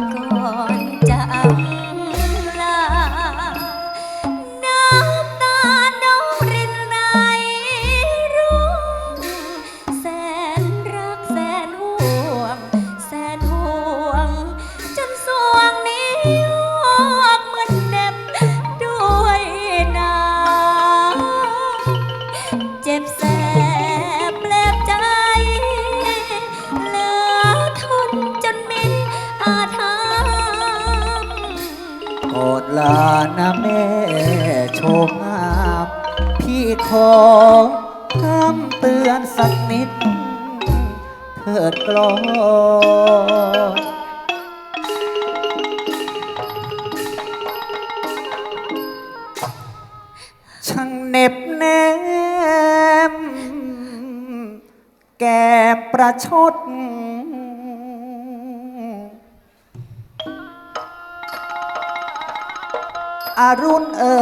ก่อนจะเอา ขอคำเตือนสักนิด เถิดกลอช่างเน็บแนม แก่ประชดอรุณเอ่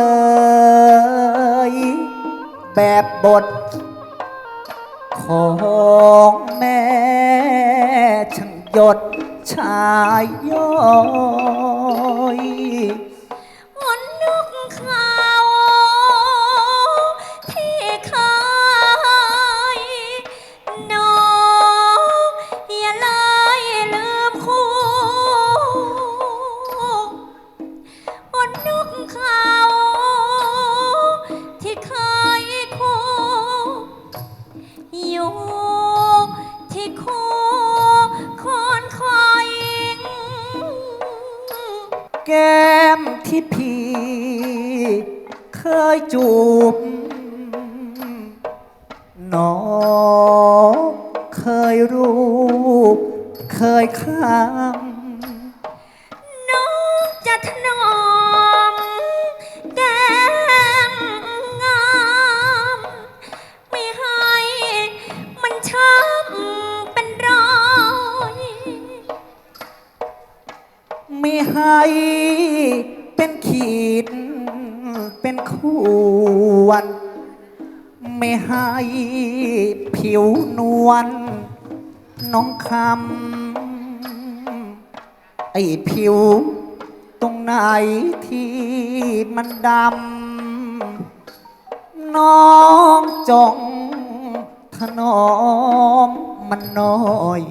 ย แบบบท ของแม่ช่างหยดชายยอ จูบ เป็นขวนไม่ให้ผิวนวลน้องคำไอ้ผิว ตรงไหนที่มันดำน้องจงถนอมมันหน่อย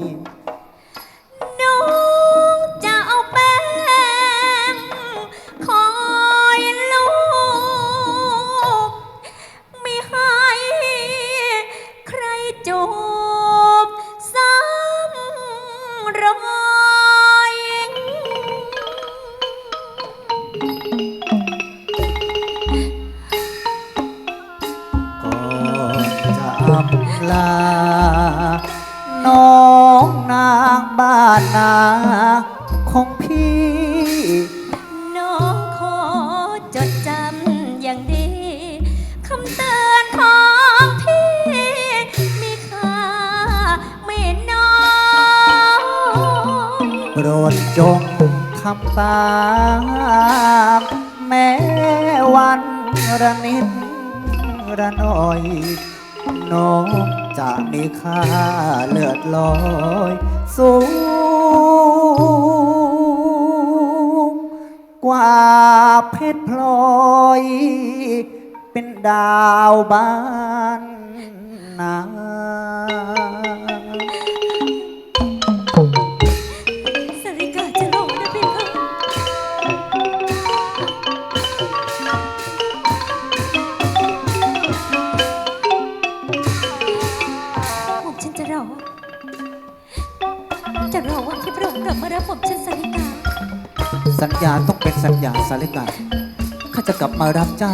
ลา น้องนางบ้านนาของพี่ น้องขอจดจำอย่างดี คำเตือนของพี่ มีค่าไม่น้อยโปรดจงทำตามแม้วันระนิดระหน่อย น้อง จะมีค่าเลือดลอยสูง กว่าเพชรพลอย เป็นดาวบ้านนา สัญญาต้องเป็นสัญญาสาริกาข้าจะกลับมารับเจ้า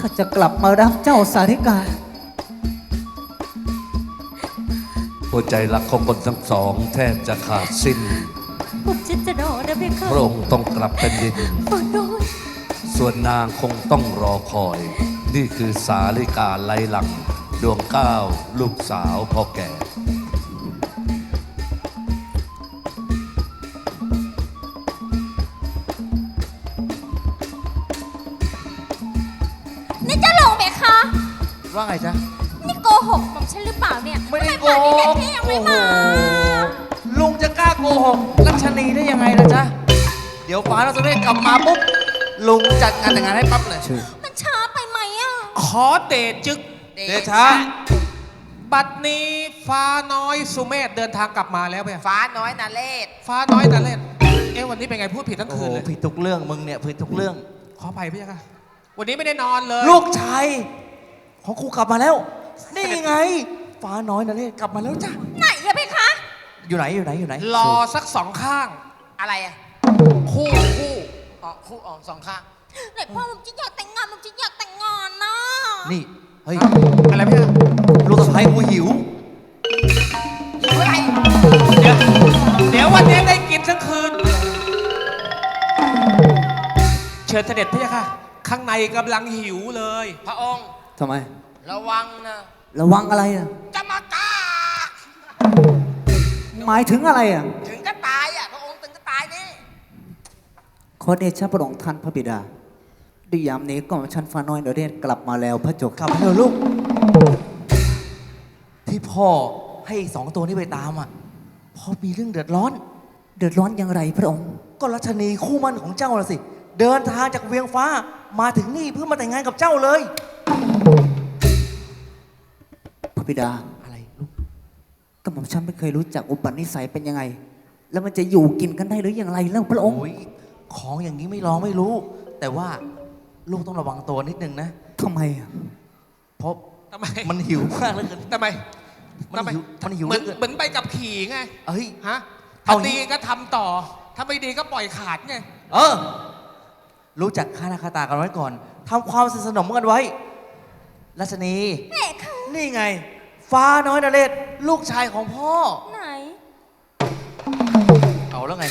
ข้าจะกลับมารับเจ้าสาริกา หัวใจรักของคนทั้งสองแทบจะขาดสิ้น ผมฉันจะรอนะพี่คะพระองค์ต้องกลับแผ่นดินฝนน้อยส่วนนางคงต้องรอคอย นี่คือสาลิกาไลหลัง ดวงก้าวลูกสาวพ่อแก่ เปล่าเนี่ยไม่ได้โกหก ทำป่านนี้เด็กพี่ยังไม่มาหกรัชนีได้ยังไงล่ะจ๊ะ เดี๋ยวฟ้าเราจะได้กลับมาปุ๊บ ลุงจัดงานแต่งงานให้ปั๊บเลยชื่อมันช้าไปไหมอะ ขอเดชจึก เดชะบัดนี้ฟ้าน้อยสุเมธเดินทางกลับมาแล้วเพี่ยฟ้าน้อยนาเลศฟ้าน้อยนะเล่น เอ๊ะวันนี้เป็นไงพูดผิดทั้งโอ้คืโหนเลย ผิดทุกเรื่องมึงเนี่ยผิดทุกเรื่อง ขออภัยพี่ค่ะ วันนี้ไม่ได้นอนเลย ลูกชายของครูกลับมาแล้ว นี่ไง ฟ้าน้อยนะเรศกลับมาแล้วจ้ะไหนอะเพคะอยู่ไหนอยู่ไหนอยู่ไหนรอสักสองข้างอะไรอะคู่คู่อ๋อคู่อ๋อสองข้างไหนพ่อผมจะอยากแต่งงานผมจะอยากแต่งงานนะนี่เฮ้ยอะไรพี่ค่ะลูกสะใภ้กูหิวอยู่อะไรเดี๋ยวเดี๋ยววันนี้ได้กินทั้งคืน เชิญเสด็จพี่ค่ะ ข้างในกำลังหิวเลย พระองค์ทำไม ระวังนะ ระวังอะไรอะ จะมากาหมายถึงอะไรอะ ถึงก็ตายอะพระองค์ถึงก็ตายนี่ขอเดชะพระองค์ท่านพระบิดาด้วยยามนี้ก็ชันฟ้าน้อยเดเรศกลับมาแล้วพระเจกกลับมาเถอะลูก ที่พ่อให้สองตัวนี้ไปตามอะพ่อมีเรื่องเดือดร้อน เดือดร้อนอย่างไรพระองค์ ก็รัชนีคู่มั่นของเจ้าละสิ เดินทางจากเวียงฟ้ามาถึงนี่เพื่อมาแต่งงานกับเจ้าเลย พระบิดาอะไรลูกก็หม่อมฉันไม่เคยรู้จักอุปนิสัยเป็นยังไง แล้วมันจะอยู่กินกันได้หรืออย่างไรเล่าพระองค์โอ้ยของอย่างนี้ไม่ลองไม่รู้ แต่ว่าลูกต้องระวังตัวนิดนึงนะทำไมอะเพราะทำไมมันหิวมากเลยทำไมมันทำไมหิวมันหิวเหมือนเหลือเกิน เหมือนไปกับขี่ไงเอ้ย ฮะเอาถ้าดีก็ทำต่อ ถ้าไม่ดีก็ปล่อยขาดไงเออ รู้จักค่านาคาตากันไว้ก่อนทำความสนิทสนมกันไว้รัชนีแม่คะนี่ไง ฟ้าน้อยนเรศลูกชายของพ่อ ไหน เอาแล้วไง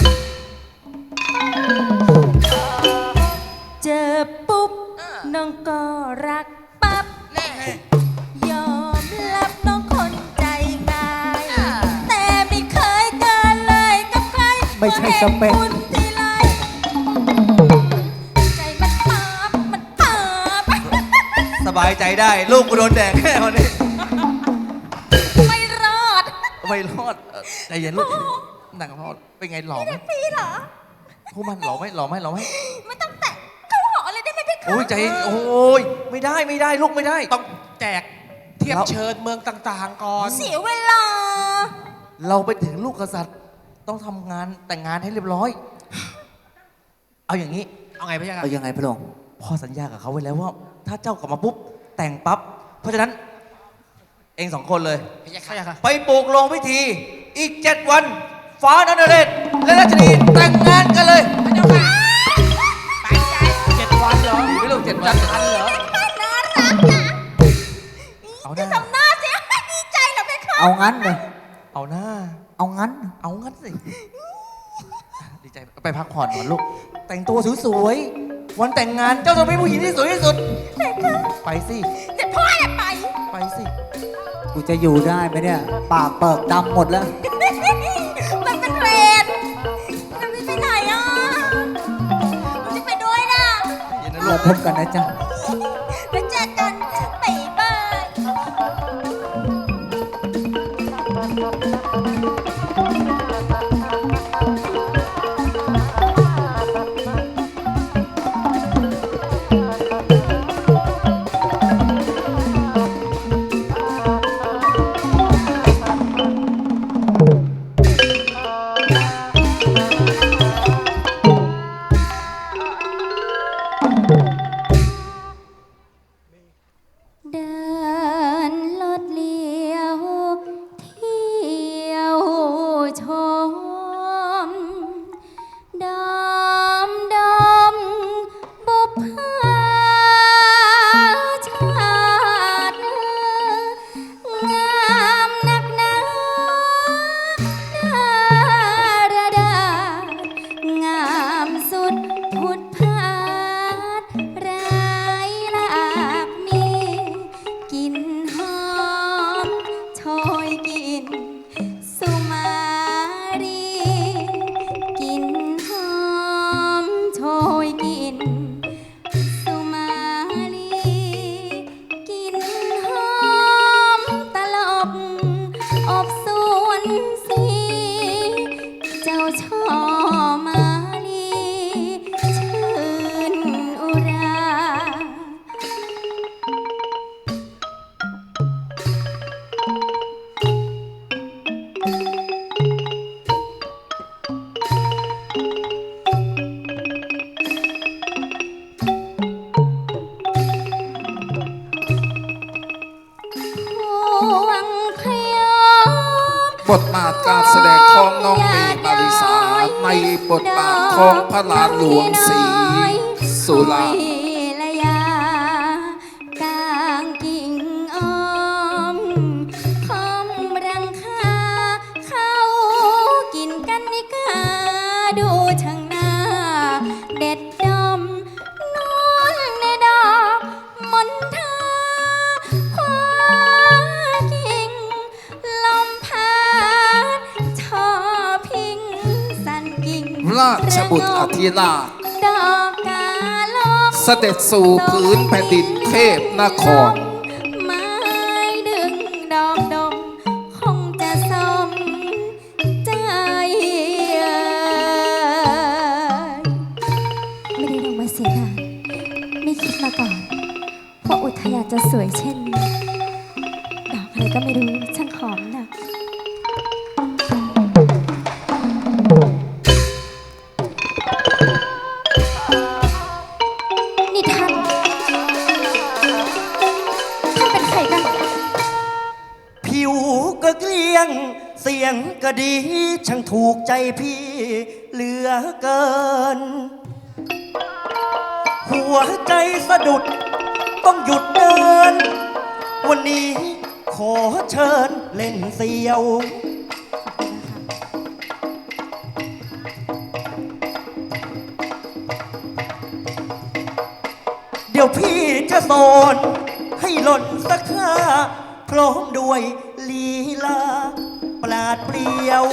เจอปุ๊บ น้องก็รักปั๊บ แน่ยอมรับน้องคนใจง่าย แต่ไม่เคยเกินเลยกับใครไม่ใช่สเปค พอห็นคุณทีไรใจมันป๊าบมันป๊าบสบายใจได้ ลูกกูโดนแดกแค่วันนี้ไม่รอด ไม่รอดเอ่อใจเย็นลูกหนังพ่อเป็นไงหล่อไหมพี่เหรอผู้มันหล่อไหมหล่อไหมหล่อไหมไม่ต้องแตะเข้าหอเลยได้ไหมพี่คะโอ้ยใจเย็นโอ้ยไม่ได้ไม่ได้ลูกไม่ได้ ต้องแจกเทียบแล้วเชิญเมืองต่างๆก่อน เสียเวลา เราไปถึงลูกกษัตริย์ต้องทำงานแต่งงานให้เรียบร้อย เอาอย่างนี้ เอาไงพี่ค่ะเอายังไงพระองค์พ่อสัญญากับเขาไว้แล้วว่า ถ้าเจ้ากลับมาปุ๊บแต่งปั๊บเพราะฉะนั้น เองสองคนเลยพยาค่ะไปปลูกโรงพิธี อีกเจ็ดวันฟ้านนเรศและราชนีแต่งงานกันเลยเจ้าค่ะไปใจเจ็ดวันเหรอไม่รู้เจ็ดวันทันเหรอ น่ารักนะเอาหจะน้าทำหน้าเสียดีใจเหรอพี่คะเอางั้นเลยเอาหน้า เอางั้น เอางั้นสิ ดีใจไปพักผ่อนก่อนลูก แต่งตัวสวยๆ วันแต่งงานเจ้าจะเป็นผู้หญิงที่สวยที่สุด ไปสิเดี๋ยวพ่อจะไป ไปสิ กูจะอยู่ได้ไหมเนี่ย ปากเปิกดำหมดแล้ว มันเป็นเทรนด์จะไม่ไปไหนอะผมจะไปด้วยนะเย็นนะลูเรากพบกันนะจ๊ะ นกันนิกาดูช่างหน้า เด็ดดมนอนในดอกมนทาควากิ่งลมพัดชอพิงสันกิ่งราชบุตรอธิราชดอกกาลงเสด็จสู่พื้นแผ่นดินเทพนคร สียงก็ดี ช่างถูกใจพี่เหลือเกิน หัวใจสะดุด ต้องหยุดเดิน วันนี้ขอเชิญเล่นเสียว เดี๋ยวพี่จะสอนให้หล่นสักข้าพร้อมด้วยลีลาาดเปรียว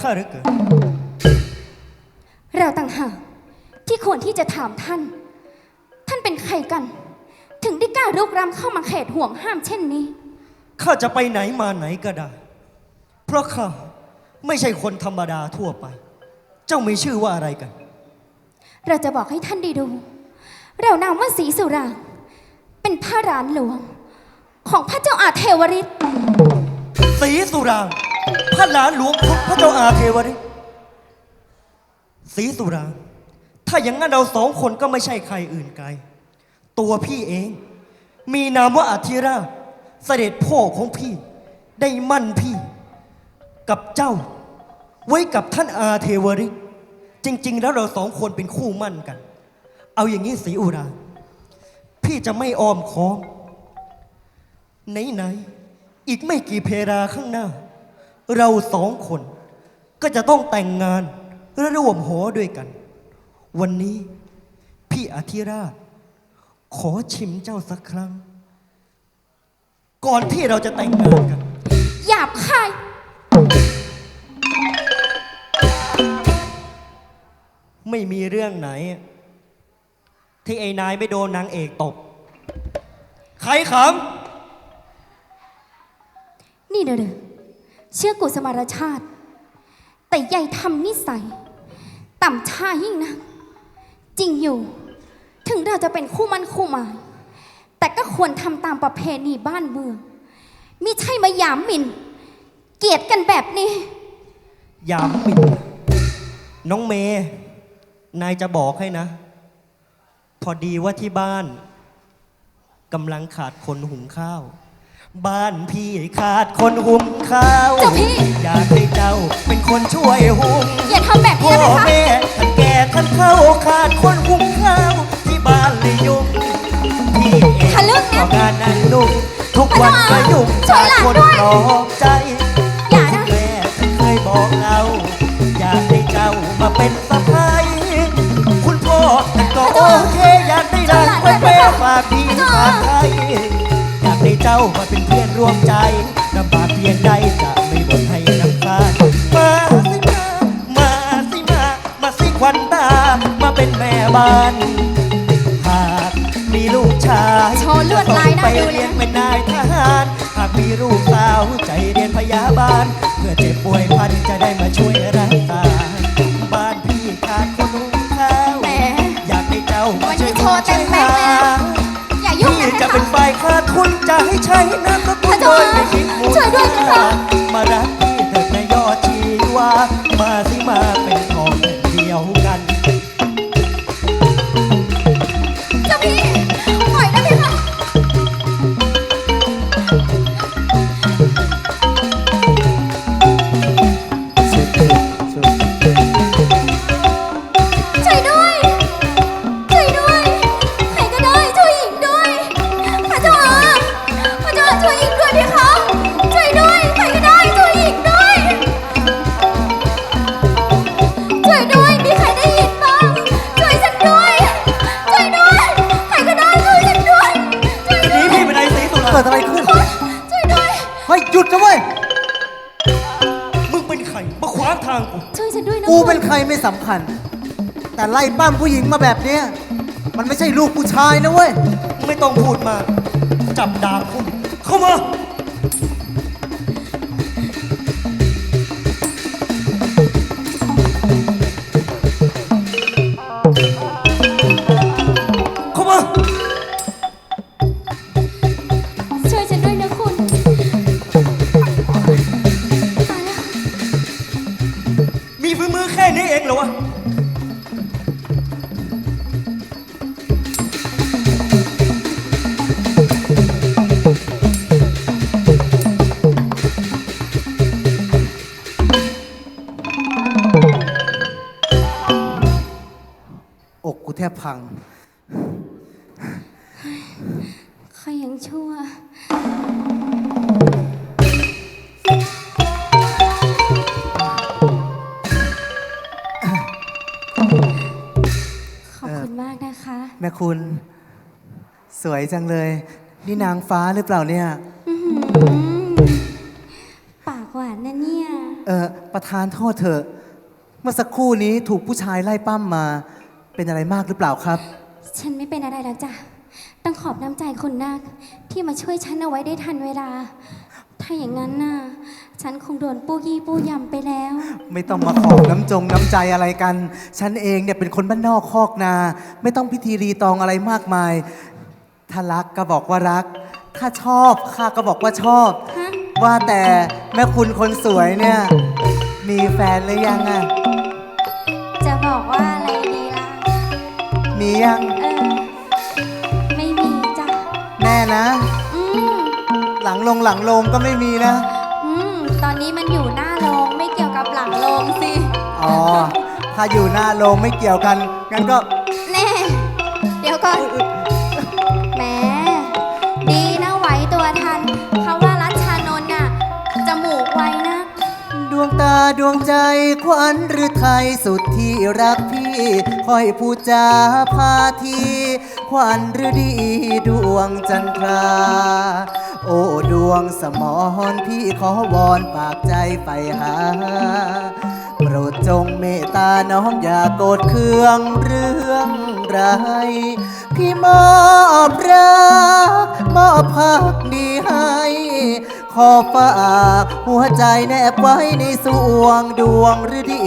ข้าเหลือเกินเราต่างหากที่ควรที่จะถามท่าน ท่านเป็นใครกัน ถึงได้กล้ารุกรำเข้ามาเขตห่วงห้ามเช่นนี้ ข้าจะไปไหนมาไหนก็ได้ เพราะข้าไม่ใช่คนธรรมดาทั่วไป เจ้ามีชื่อว่าอะไรกัน เราจะบอกให้ท่านได้ดู เรานามว่าศรีสุรางค์เป็นพระรานหลวง ของพระเจ้าอาเทวริศศรีสุรางค์ พระหลานหลวงของพระเจ้าอาเทวริศรีสุรา ถ้าอย่างนั้นเราสองคนก็ไม่ใช่ใครอื่นไกล ตัวพี่เอง มีนามว่าอธิราชเสด็จพ่อของพี่ ได้มั่นพี่ กับเจ้า ไว้กับท่านอาเทวริศจริง ๆ แล้วเราสองคนเป็นคู่มั่นกัน เอาอย่างนี้ศรีอุรา พี่จะไม่อ้อมค้อมไหนๆอีกไม่กี่เพราข้างหน้า เราสองคน ก็จะต้องแต่งงานและร่วมหอด้วยกัน วันนี้พี่อธิราช ขอชิมเจ้าสักครั้ง ก่อนที่เราจะแต่งงานกัน หยาบคายไม่มีเรื่องไหน ที่ไอ้นายไม่โดนนางเอกตบ ใครขนี่เด้อเด้อ เชื่อกุสมารชาติ แต่ใหญ่ทำนิสัย ต่ำช้ายิ่งนะจริงอยู่ ถึงเราจะเป็นคู่มันคู่หมาย แต่ก็ควรทำตามประเพณีบ้านเมืองมิใช่มาหยามหมิ่น เกลียดกันแบบนี้ ยามหมินน้องเมย์นายจะบอกให้นะ พอดีว่าที่บ้านกำลังขาดคนหุงข้าว บ้านพี่ขาดคนหุงข้าวเจ้าพี่ อยากให้เจ้าเป็นคนช่วยหุงอย่าทำแบบพ่นี้อนะคะ แม่ท่านแก่ท่านเข้าขาดคนหุงข้าวที่บ้านเลยยุ่งพี่เองทะลึ่งนะก็งานนั้นนุ่งทุกวันก็ยุ่งช่วยหลานคนด้วย ปลอบใจ อย่านะ แม่ท่านเคยบอกเราอยากให้เจ้ามาเป็นสะพ้ายคุณพ่อท่านก็โอเคอยากได้หลานไว้แม่ฝากพี่ฝากใครอยากได้ เจ้ามาเป็นเพื่อนร่วมใจลำบากเพียงใดจะไม่บ่นให้น้ำตามาสิมามาสิมา มาสิควันตา มาเป็นแม่บ้าน หากมีลูกชายโชว์ลวดลายน่าไปดูเลยนะเรียนเป็นนายทหาร หากมีลูกสาวใจเรียนพยาบาล เพื่อเจ็บป่วยพันจะได้มาช่วยรักษาบ้านพี่ขาดคนหุงข้าว แหม อยากให้เจ้าวันนี้โชว์เต็มแม็กซ์เล ให้ใช้นามสกุลพระโดเจ้ายไม่คิดมูลช่วยด้วยนะคะค่ามารักพี่เถิดนายยอดชีวามาสิมา ผู้หญิงมาแบบเนี้ยมันไม่ใช่ลูกผู้ชายนะเว้ย ไม่ต้องพูดมาก จับดาบคุณเข้ามาเข้า แม่คุณ สวยจังเลย นี่นางฟ้าหรือเปล่าเนี่ย อื้อหือปากหวานนะเนี่ย เออประธานโทษเถอะ เมื่อสักครู่นี้ถูกผู้ชายไล่ปั้มมา เป็นอะไรมากหรือเปล่าครับ ฉันไม่เป็นอะไรแล้วจ้ะ ต้องขอบน้ำใจคุณนักที่มาช่วยฉันเอาไว้ได้ทันเวลา ถ้าอย่างนั้นน่ะ ฉันคงโดนปู้ยี่ปู้ยำไปแล้ว ไม่ต้องมาขอน้ำจงน้ำใจอะไรกัน ฉันเองเนี่ยเป็นคนบ้านนอกคอกนา ไม่ต้องพิธีรีตองอะไรมากมาย ถ้ารักก็บอกว่ารัก ถ้าชอบข้าก็บอกว่าชอบ ฮะ ว่าแต่แม่คุณคนสวยเนี่ย มีแฟนหรือยังอะจะบอกว่าอะไรดีล่ะ มียังเออ ไม่มีจ้ะแน่นะ อืมหลังลงหลังลงก็ไม่มีนะอืม ตอนนี้มันอยู่หน้าโรงไม่เกี่ยวกับหลังโรงสิ อ๋อ ถ้าอยู่หน้าโรงไม่เกี่ยวกัน งั้นก็ แน่ เดี๋ยวก่อนแหมดีนะไหวตัวทันเขาว่ารัชชานนท์น่ะจมูกไวนะ ดวงตาดวงใจขวัญหรือไทยสุดที่รักพี่ คอยพูดจาพาที ขวัญหรือดีดวงจันทรา โอ้ดวงสมอนพี่ขอวอนปากใจไปหา โปรดจงเมตตาน้องอย่าโกรธเคืองเรื่องไรพี่มอบรักมอบพักดีให้ ขอฝากหัวใจแนบไว้ในสวงดวงฤดี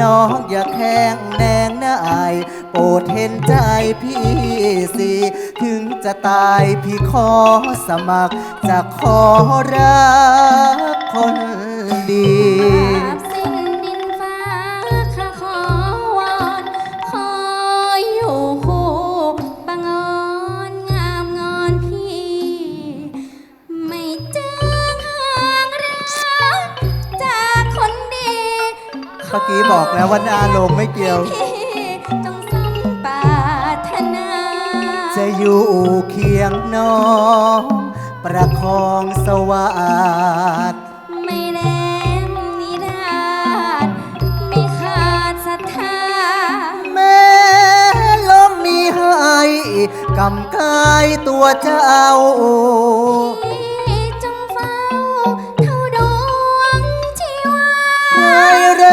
น้องอย่าแข้งแนงนายโปรดเห็นใจพี่สิ ถึงจะตายพี่ขอสมัคร จะขอรักคนดี กี้บอกแล้วว่าหน้าลงไม่เกี่ยวพี่จงสมปรารถนาจะอยู่เคียงน้อง ประคองสวัสดไม่แลมนิราชไม่ขาดศรัทธาแม้ลมมีให้กำกายตัวเจ้าพี่จงเฝ้าเท่าดวงชีวาใคร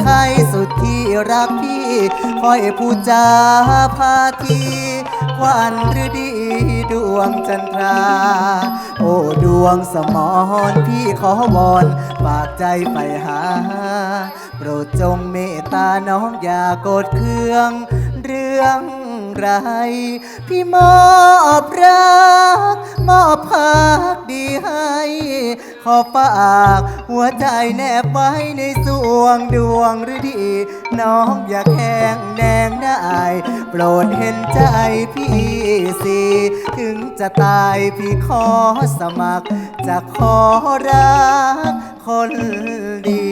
ไทยสุดที่รักพี่คอยผู้จาพาทีควันหรือดีดวงจันทรา โอ้ดวงสมอนพี่ขอวอนฝากใจไปหา โปรดจงเมตตาน้องอย่าโกรธเคืองเรื่อง ไร พี่มอบรัก มอบพักดีให้ ขอฝากหัวใจแนบไว้ในสวงดวงหรือดี น้องอย่าแข็งแนงได้ โปรดเห็นใจพี่สิ ถึงจะตายพี่ขอสมัคร จะขอรักคนดี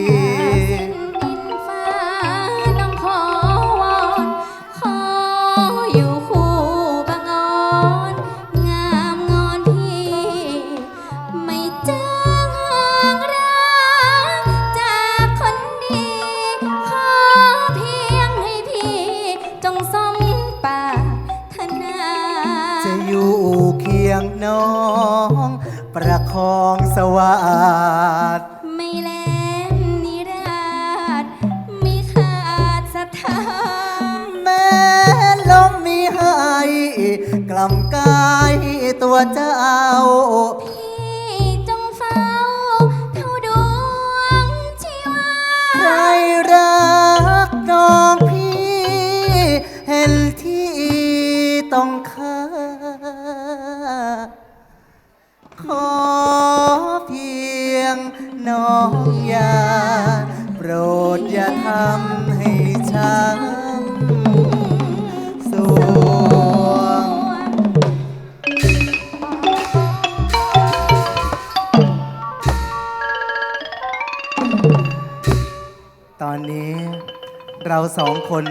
น้องอย่าโปรดอย่าทำให้ช้ำสวงตอนนี้เราสองคน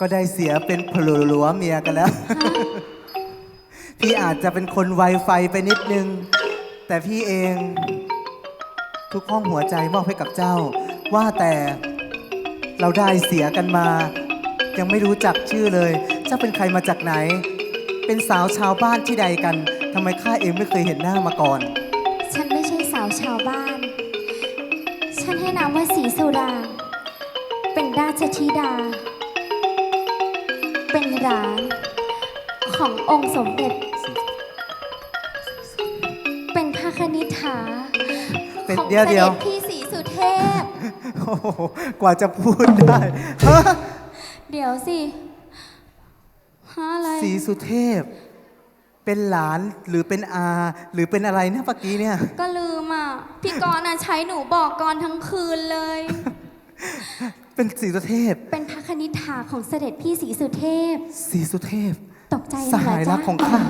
ก็ได้เสียเป็นผลุหลัวเมียกันแล้ว พี่อาจจะเป็นคนไวไฟไปนิดนึง แต่พี่เอง ทุกห้องหัวใจมอบให้กับเจ้า ว่าแต่เราได้เสียกันมา ยังไม่รู้จักชื่อเลย เจ้าเป็นใครมาจากไหน เป็นสาวชาวบ้านที่ใดกันทำไมข้าเองไม่เคยเห็นหน้ามาก่อน ฉันไม่ใช่สาวชาวบ้าน ฉันให้นามว่าสีสุดา เป็นราชธิดา เป็นหลานขององค์สมเด็จ เป็นพระคณิษฐา เป็นของเดี๋ยวเสเดี๋ด็ยว จพี่สีสุเทพ โอ้โหกว่าจะพูดได้ฮะเดี๋ยวสิฮะอะไร สีสุเทพ เป็นหลานหรือเป็นอา หรือเป็นอะไรนะเมื่อกี้เนี่ย ก็ลืมอะ พี่กรณ์อะใช้หนูบอกกรทั้งคืนเลย เป็นสีสุเทพ เป็นพระคณิษฐาของเสด็จพี่สีสุเทพ สีสุเทพ ตกใจสเหรอหายรัจ๊ะกของข้า